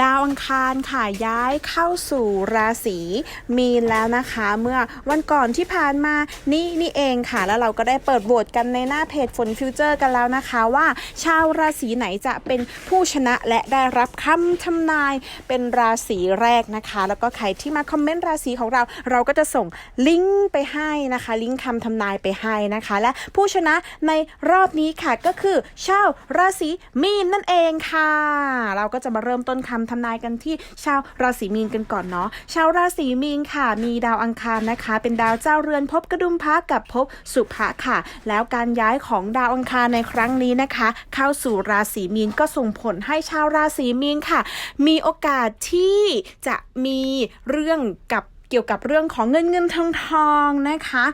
ดาวอังคารค่ะย้ายเข้าสู่ราศีมีนแล้วนะคะ เมื่อวันก่อนที่ผ่านมานี่นี่เองค่ะ แล้วเราก็ได้เปิดโหวตกันในหน้าเพจฝนฟิวเจอร์กันแล้วนะคะว่า ชาวราศีไหนจะเป็นผู้ชนะและได้รับคำทำนายเป็นราศีแรกนะคะ แล้วก็ใครที่มาคอมเมนต์ราศีของเรา เราก็จะส่งลิงก์ไปให้นะคะ ลิงก์คำทำนายไปให้นะคะ และผู้ชนะในรอบนี้ค่ะก็คือชาวราศีมีนนั่นเองค่ะ เราก็จะมาเริ่มต้นคำทำนายกันที่ชาวราศีมีนกันก่อนเนาะชาวราศีมีนค่ะ มีดาวอังคารนะคะ เป็นดาวเจ้าเรือนภพกระดุมพระกับภพสุภะค่ะ แล้วการย้ายของดาวอังคารในครั้งนี้นะคะ เข้าสู่ราศีมีนก็ส่งผลให้ชาวราศีมีนค่ะ มีโอกาสที่จะมีเรื่องกับเกี่ยวกับเรื่องของเงินเงินทองทองนะคะ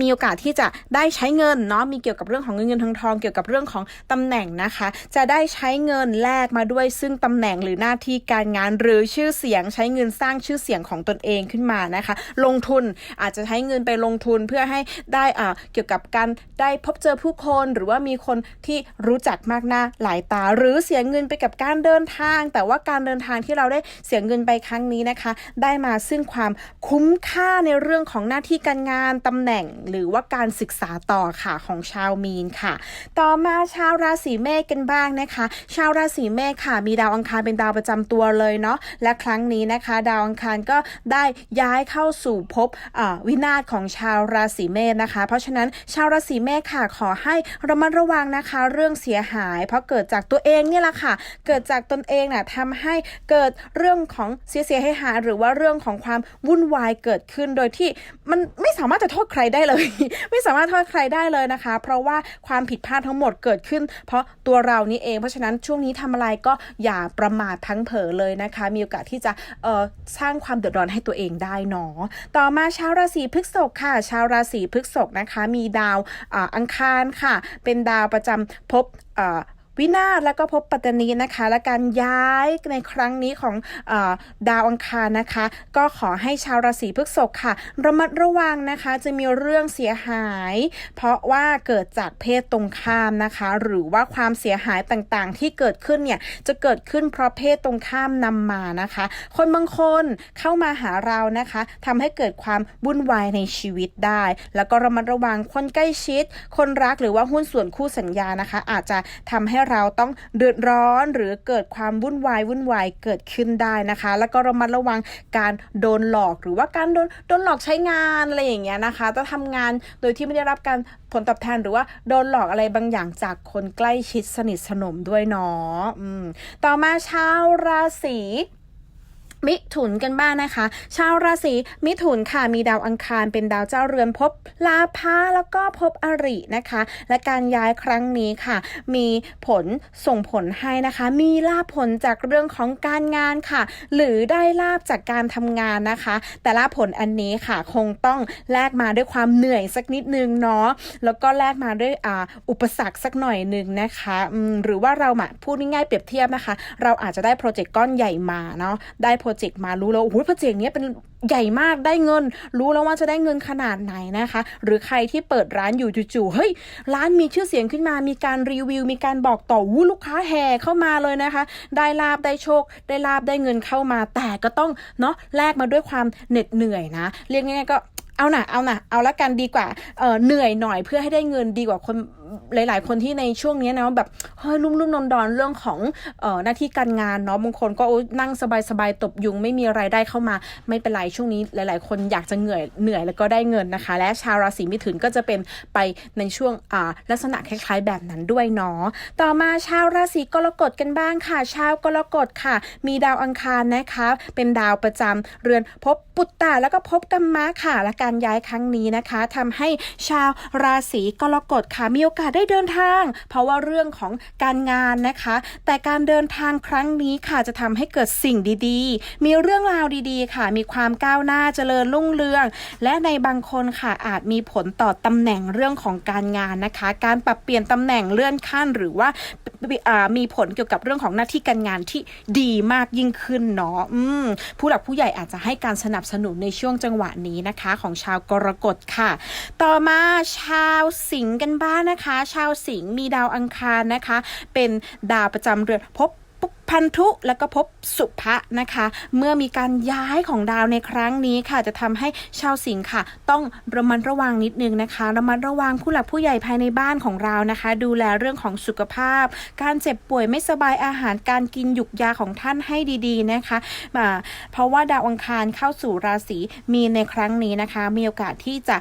มีโอกาสที่จะได้ใช้เงินเนาะมีเกี่ยวกับเรื่องของเงินเงินทองทองเกี่ยวกับเรื่องของตำแหน่งนะคะ จะได้ใช้เงินแลกมาด้วยซึ่งตำแหน่งหรือหน้าที่การงานหรือชื่อเสียงใช้เงินสร้างชื่อเสียงของตนเองขึ้นมานะคะ ลงทุนอาจจะใช้เงินไปลงทุนเพื่อให้ได้อ่าเกี่ยวกับการได้พบเจอผู้คนหรือว่ามีคนที่รู้จักมากหน้าหลายตา หรือเสียเงินไปกับการเดินทาง แต่ว่าการเดินทางที่เราได้เสียเงินไปครั้งนี้นะคะ ได้มาซึ่งความคุ้มค่าในเรื่องของหน้าที่การงานตำแหน่งหรือว่าการศึกษาต่อค่ะของชาวมีนค่ะ ต่อมาชาวราศีเมษกันบ้างนะคะ ชาวราศีเมษค่ะ มีดาวอังคารเป็นดาวประจำตัวเลยเนาะและครั้งนี้นะคะ ดาวอังคารก็ได้ย้ายเข้าสู่ภพวินาศของชาวราศีเมษนะคะ เพราะฉะนั้นชาวราศีเมษค่ะขอให้ระมัดระวังนะคะ เรื่องเสียหาย เพราะเกิดจากตัวเองเนี่ยแหละค่ะ เกิดจากตนเองน่ะทำให้เกิดเรื่องของเสียเสียหายหายหรือว่าเรื่องของความวุ่นวายเกิดขึ้นโดยที่มันไม่สามารถจะโทษใครได้เลย ไม่สามารถโทษใครได้เลยนะคะ เพราะว่าความผิดพลาดทั้งหมดเกิดขึ้น เพราะตัวเรานี่เอง เพราะฉะนั้นช่วงนี้ทำอะไรก็อย่าประมาทพลังเผลอเลยนะคะ มีโอกาสที่จะเอ่อสร้างความเดือดร้อนให้ตัวเองได้เนาะต่อมาชาวราศีพฤษภค่ะ ชาวราศีพฤษภนะคะ มีดาวอ,อังคารค่ะ เป็นดาวประจำภพอ่า วินาศแล้วก็พบปัตตานีนะคะ และการย้ายในครั้งนี้ของอดาวอังคารนะคะ ก็ขอให้ชาวราศีพฤษภค่ะ ระมัดระวังนะคะจะมีเรื่องเสียหาย เพราะว่าเกิดจากเพศตรงข้ามนะคะ หรือว่าความเสียหายต่างๆ ที่เกิดขึ้นเนี่ยจะเกิดขึ้นเพราะเพศตรงข้ามนำมานะคะ คนบางคนเข้ามาหาเรานะคะทำให้เกิดความวุ่นวายในชีวิตได้ แล้วก็ระมัดระวังคนใกล้ชิด คนรักหรือว่าหุ้นส่วนคู่สัญญานะคะ อาจจะทำให้เราต้องเดือดร้อนหรือเกิดความวุ่นวายวุ่นวายเกิดขึ้นได้นะคะ แล้วก็ระมัดระวังการโดนหลอกหรือว่าการโดนโดนหลอกใช้งานอะไรอย่างเงี้ยนะคะต้องทำงานโดยที่ไม่ได้รับการผลตอบแทนหรือว่าโดนหลอกอะไรบางอย่างจากคนใกล้ชิดสนิทสนมด้วยเนาะต่อมาชาวราศี มิถุนกันบ้างนะคะ ชาวราศีมิถุนค่ะมีดาวอังคารเป็นดาวเจ้าเรือนภพลาภะแล้วก็ภพอรินะคะ และการย้ายครั้งนี้ค่ะ มีผลส่งผลให้นะคะ มีลาภผลจากเรื่องของการงานค่ะ หรือได้ลาบจากการทำงานนะคะ แต่ลาภผลอันนี้ค่ะคงต้องแลกมาด้วยความเหนื่อยสักนิดนึงเนาะแล้วก็แลกมาด้วยออุปสรรคสักหน่อยหนึ่งนะคะหรือว่าเรามาพูดง่ายๆเปรียบเทียบนะคะ เราอาจจะได้โปรเจกต์ก้อนใหญ่มาเนาะได้โปรเจกต์มารู้แล้วโอ้โหโปรเจกต์เนี้ยเป็นใหญ่มากได้เงิน รู้แล้วว่าจะได้เงินขนาดไหนนะคะ หรือใครที่เปิดร้านอยู่จู่ๆเฮ้ยร้านมีชื่อเสียงขึ้นมา มีการรีวิว มีการบอกต่อวู้ลูกค้าแห่เข้ามาเลยนะคะ ได้ลาบได้โชค ได้ลาบได้เงินเข้ามา แต่ก็ต้องเนาะแลกมาด้วยความเหน็ดเหนื่อยนะเรียกง่ายๆก็เอาหน่ะเอาหน่ะเอาละกันดีกว่าเออเหนื่อยหน่อยเพื่อให้ได้เงินดีกว่าคนหลาย ๆ คนที่ในช่วงนี้นะแบบเฮ้ยรุ่มรุ่มนอนดอนเรื่องของเออหน้าที่การงานเนาะบางคนก็นั่งสบายๆตบยุงไม่มีไรายได้เข้ามาไม่เป็นไรช่วงนี้หลาย ๆ คนอยากจะเหนื่อยเหนื่อยแล้วก็ได้เงินนะคะ และชาวราศีมิถุนก็จะเป็นไปในช่วงอ่าลักษณะคล้าย ๆ แบบนั้นด้วยเนาะต่อมาชาวราศีกรกฎกันบ้างค่ะ ชาวกรกฎค่ะ มีดาวอังคารนะคะเป็นดาวประจำเรือนภพปุตตะแล้วก็ภพกัมมะค่ะและการย้ายครั้งนี้นะคะทำให้ชาวราศีกรกฎค่ะมีโอกาสได้เดินทาง เพราะว่าเรื่องของการงานนะคะ แต่การเดินทางครั้งนี้ค่ะจะทำให้เกิดสิ่งดีๆ มีเรื่องราวดีๆ ค่ะ มีความก้าวหน้าเจริญรุ่งเรือง และในบางคนค่ะอาจมีผลต่อตำแหน่งเรื่องของการงานนะคะ การปรับเปลี่ยนตำแหน่งเลื่อนขั้นหรือว่ามีผลเกี่ยวกับเรื่องของหน้าที่การงานที่ดีมากยิ่งขึ้นเนาะผู้หลักผู้ใหญ่อาจจะให้การสนับสนุนในช่วงจังหวะนี้นะคะ ของชาวกรกฎค่ะ ต่อมาชาวสิงห์กันบ้างนะคะคะ ชาวสิงห์มีดาวอังคารนะคะ เป็นดาวประจำเรือนพบ พันธุแล้วก็ภพสุภะนะคะ เมื่อมีการย้ายของดาวในครั้งนี้ค่ะ จะทำให้ชาวสิงค์ค่ะ ต้องระมัดระวังนิดนึงนะคะ ระมัดระวังผู้หลักผู้ใหญ่ภายในบ้านของเรานะคะ ดูแลเรื่องของสุขภาพ การเจ็บป่วยไม่สบายอาหารการกินหยุกยาของท่านให้ดีๆนะคะอ่าเพราะว่าดาวอังคารเข้าสู่ราศีมีนในครั้งนี้นะคะ มีโอกาสที่จะ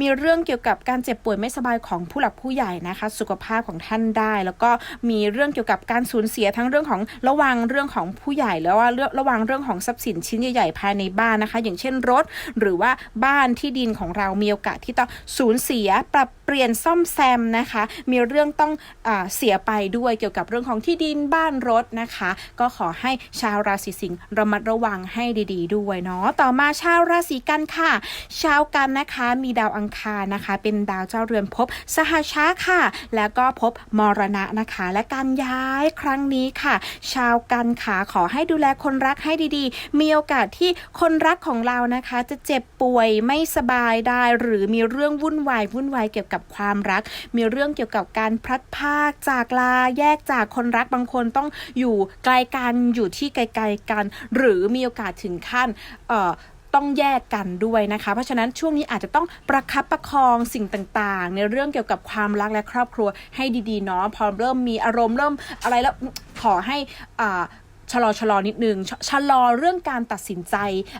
มีเรื่องเกี่ยวกับการเจ็บป่วยไม่สบายของผู้หลักผู้ใหญ่นะคะ สุขภาพของท่านได้ แล้วก็มีเรื่องเกี่ยวกับการสูญเสียทั้งเรื่องของระวังเรื่องของผู้ใหญ่แล้วว่าเรื่องระวังเรื่องของทรัพย์สินชิ้นใหญ่ๆภายในบ้านนะคะ อย่างเช่นรถ หรือว่าบ้านที่ดินของเรามีโอกาสที่ต้องสูญเสียปรับเปลี่ยนซ่อมแซมนะคะ มีเรื่องต้องอเสียไปด้วยเกี่ยวกับเรื่องของที่ดินบ้านรถนะคะ ก็ขอให้ชาวราศีสิงห์ระมัดระวังให้ดี ๆ ด้วยเนาะต่อมาชาวราศีกันค่ะ ชาวกันนะคะมีดาวอังคารนะคะ เป็นดาวเจ้าเรือนภพสหชาค่ะ แล้วก็ภพมรณะนะคะ และการย้ายครั้งนี้ค่ะชาวกันขาขอให้ดูแลคนรักให้ดีๆ มีโอกาสที่คนรักของเรานะคะ จะเจ็บป่วยไม่สบายได้ หรือมีเรื่องวุ่นวายวุ่นวายเกี่ยวกับความรัก มีเรื่องเกี่ยวกับการพลัดพรากจากลาแยกจากคนรักบางคนต้องอยู่ไกลกันอยู่ที่ไกลๆกัน หรือมีโอกาสถึงขั้นเอ่อ ต้องแยกกันด้วยนะคะ เพราะฉะนั้นช่วงนี้อาจจะต้องประคับประคองสิ่งต่างๆ ในเรื่องเกี่ยวกับความรักและครอบครัวให้ดีๆเนาะพอเริ่มมีอารมณ์เริ่มอะไรแล้วขอให้อ่า ชะลอชะลอนิดนึงชชะลอเรื่องการตัดสินใจ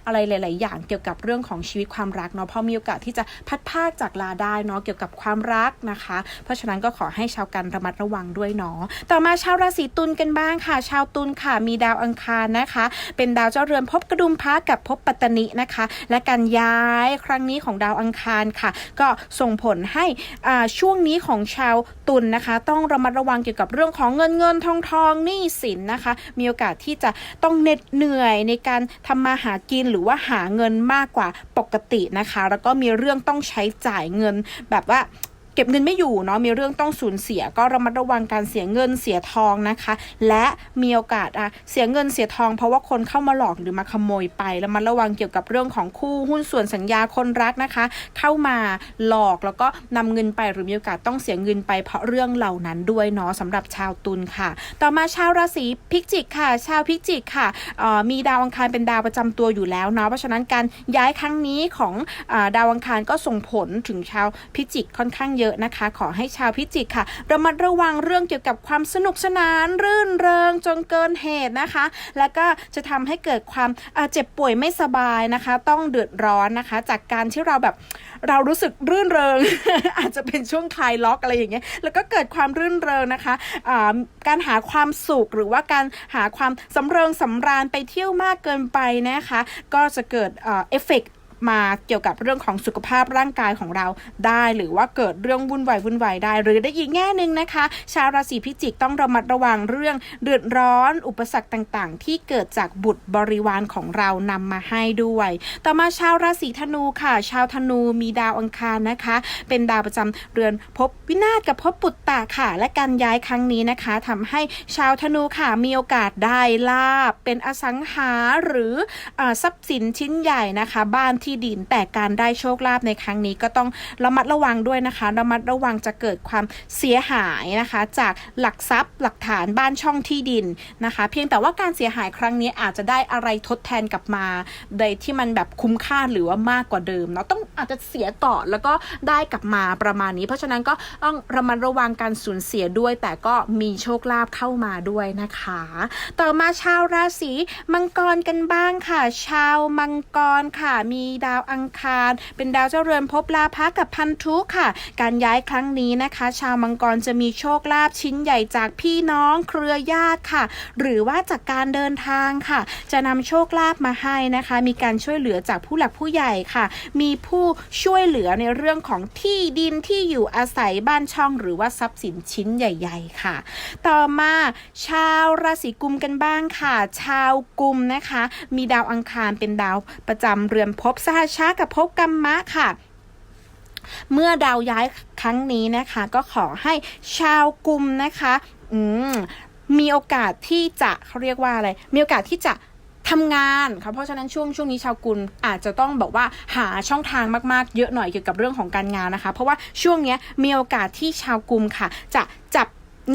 อะไรหลาย ๆ อย่างเกี่ยวกับเรื่องของชีวิตความรักเนาะเพราะมีโอกาสที่จะพัดพากจากลาได้เนาะเกี่ยวกับความรักนะคะ เพราะฉะนั้นก็ขอให้ชาวกันระมัดระวังด้วยเนาะต่อมาชาวราศีตุลกันบ้างค่ะ ชาวตุลค่ะมีดาวอังคารนะคะ เป็นดาวเจ้าเรือนภพกระดุมพระกับภพปัตตนินะคะ และการย้ายครั้งนี้ของดาวอังคารค่ะ ก็ส่งผลให้อ่าช่วงนี้ของชาวตุลนะคะ ต้องระมัดระวังเกี่ยวกับเรื่องของเงินเงินทองทองหนี้สินนะคะ มีโอกาสที่จะต้องเหน็ดเหนื่อยในการทำมาหากินหรือว่าหาเงินมากกว่าปกตินะคะ แล้วก็มีเรื่องต้องใช้จ่ายเงินแบบว่า เก็บเงินไม่อยู่เนาะมีเรื่องต้องสูญเสียก็ระมัดระวังการเสียเงินเสียทองนะคะ และมีโอกาสอะเสียเงินเสียทอง เพราะว่าคนเข้ามาหลอกหรือมาขโมยไปแล้วมันระวังเกี่ยวกับเรื่องของคู่หุ้นส่วนสัญญาคนรักนะคะ เข้ามาหลอกแล้วก็นำเงินไปหรือมีโอกาสต้องเสียเงินไปเพราะเรื่องเหล่านั้นด้วยเนาะสำหรับชาวตุลค่ะ ต่อมาชาวราศีพิจิกค่ะ ชาวพิจิกค่ะมีดาวอังคารเป็นดาวประจำตัวอยู่แล้วเนาะเพราะฉะนั้นการย้ายครั้งนี้ของอดาวอังคารก็ส่งผลถึงชาวพิจิกค่อนข้างเยอะนะคะ ขอให้ชาวพิจิกค่ะระมัดระวังเรื่องเกี่ยวกับความสนุกสนาน รื่นเริงจนเกินเหตุนะคะ แล้วก็จะทำให้เกิดความเจ็บป่วยไม่สบายนะคะ ต้องเดือดร้อนนะคะ จากการที่เราแบบเรารู้สึกรื่นเริง อาจจะเป็นช่วงคลายล็อกอะไรอย่างเงี้ยแล้วก็เกิดความรื่นเริงนะคะการหาความสุขหรือว่าการหาความสำเริงสำราญไปเที่ยวมากเกินไปนะคะ ก็จะเกิดเอ่อเอฟเฟกต์ มาเกี่ยวกับเรื่องของสุขภาพร่างกายของเราได้ หรือว่าเกิดเรื่องวุ่นวายวุ่นวายได้ หรือได้อีกแง่หนึ่งนะคะ ชาวราศีพิจิกต้องระมัดระวังเรื่องเดือดร้อน อุปสรรคต่างๆ ที่เกิดจากบุตรบริวารของเรานำมาให้ด้วย ต่อมาชาวราศีธนูค่ะ ชาวธนูมีดาวอังคารนะคะ เป็นดาวประจำเรือนภพวินาศกับภพปุตตะค่ะ และการย้ายครั้งนี้นะคะทำให้ชาวธนูค่ะมีโอกาสได้ลาบ เป็นอสังหาหรืออทรัพย์สินชิ้นใหญ่นะคะ บ้านที่ดิน แต่การได้โชคลาภในครั้งนี้ก็ต้องระมัดระวังด้วยนะคะ ระมัดระวังจะเกิดความเสียหายนะคะ จากหลักทรัพย์หลักฐานบ้านช่องที่ดินนะคะ เพียงแต่ว่าการเสียหายครั้งนี้อาจจะได้อะไรทดแทนกลับมาโดยที่มันแบบคุ้มค่าหรือว่ามากกว่าเดิมเนาะต้องอาจจะเสียก่อนแล้วก็ได้กลับมาประมาณนี้ เพราะฉะนั้นก็ต้องระมัดระวังการสูญเสียด้วย แต่ก็มีโชคลาภเข้ามาด้วยนะคะ ต่อมาชาวราศีมังกรกันบ้างค่ะ ชาวมังกรค่ะมีดาวอังคาร เป็นดาวเจ้าเรือนภพลาภะกับพันธุค่ะ การย้ายครั้งนี้นะคะ ชาวมังกรจะมีโชคลาภชิ้นใหญ่จากพี่น้องเครือญาติค่ะ หรือว่าจากการเดินทางค่ะ จะนำโชคลาภมาให้นะคะ มีการช่วยเหลือจากผู้หลักผู้ใหญ่ค่ะ มีผู้ช่วยเหลือในเรื่องของที่ดินที่อยู่อาศัยบ้านช่องหรือว่าทรัพย์สินชิ้นใหญ่ ๆ ค่ะ ต่อมาชาวราศีกุมกันบ้างค่ะ ชาวกุมนะคะ มีดาวอังคารเป็นดาวประจำเรือนภพสหชากับภพกัมมะค่ะเมื่อดาวย้ายครั้งนี้นะคะ ก็ขอให้ชาวกลุ่มนะคะ อืมมีโอกาสที่จะเขาเรียกว่าอะไร มีโอกาสที่จะทำงานค่ะเพราะฉะนั้นช่วงช่วงนี้ชาวกุลอาจจะต้องแบบว่าหาช่องทางมากๆ เยอะหน่อยเกี่ยวกับเรื่องของการงานนะคะ เพราะว่าช่วงนี้มีโอกาสที่ชาวกุมค่ะ จะจับ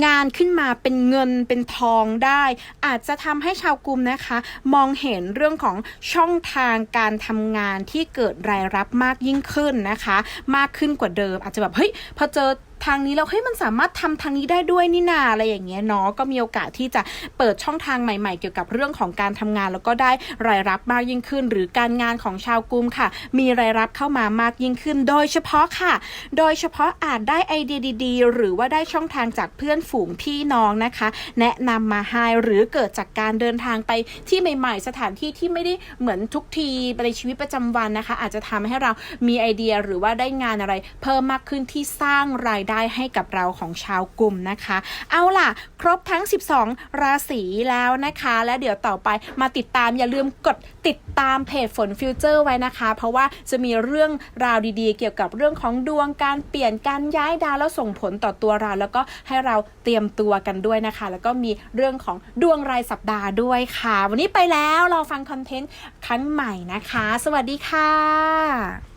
งานขึ้นมาเป็นเงินเป็นทองได้ อาจจะทำให้ชาวกลุ่มนะคะ มองเห็นเรื่องของช่องทางการทำงานที่เกิดรายรับมากยิ่งขึ้นนะคะ มากขึ้นกว่าเดิม อาจจะแบบเฮ้ยพอเจอ ทางนี้แล้วเฮ้ยมันสามารถทำทางนี้ได้ด้วยนี่นาอะไรอย่างเงี้ยเนาะก็มีโอกาสที่จะเปิดช่องทางใหม่ ๆ เกี่ยวกับเรื่องของการทำงาน แล้วก็ได้รายรับมากยิ่งขึ้น หรือการงานของชาวกลุ่มค่ะ มีรายรับเข้ามามากยิ่งขึ้น โดยเฉพาะค่ะ โดยเฉพาะอาจได้ไอเดียดีๆ หรือว่าได้ช่องทางจากเพื่อนฝูงพี่น้องนะคะ แนะนำมาให้หรือเกิดจากการเดินทางไปที่ใหม่ ๆ สถานที่ที่ไม่ได้เหมือนทุกทีในชีวิตประจำวันนะคะ อาจจะทำให้เรามีไอเดียหรือว่าได้งานอะไร เพิ่มมากขึ้นที่สร้างรายได้ให้กับเราของชาวกลุ่มนะคะ เอาล่ะ ครบทั้ง 12 ราศีแล้วนะคะ และเดี๋ยวต่อไปมาติดตามอย่าลืมกดติดตามเพจฝนฟิวเจอร์ไว้นะคะ เพราะว่าจะมีเรื่องราวดีๆ เกี่ยวกับเรื่องของดวงการเปลี่ยนการย้ายดาวแล้วส่งผลต่อตัวเรา แล้วก็ให้เราเตรียมตัวกันด้วยนะคะ แล้วก็มีเรื่องของดวงรายสัปดาห์ด้วยค่ะ วันนี้ไปแล้วรอฟังคอนเทนต์ครั้งใหม่นะคะ สวัสดีค่ะ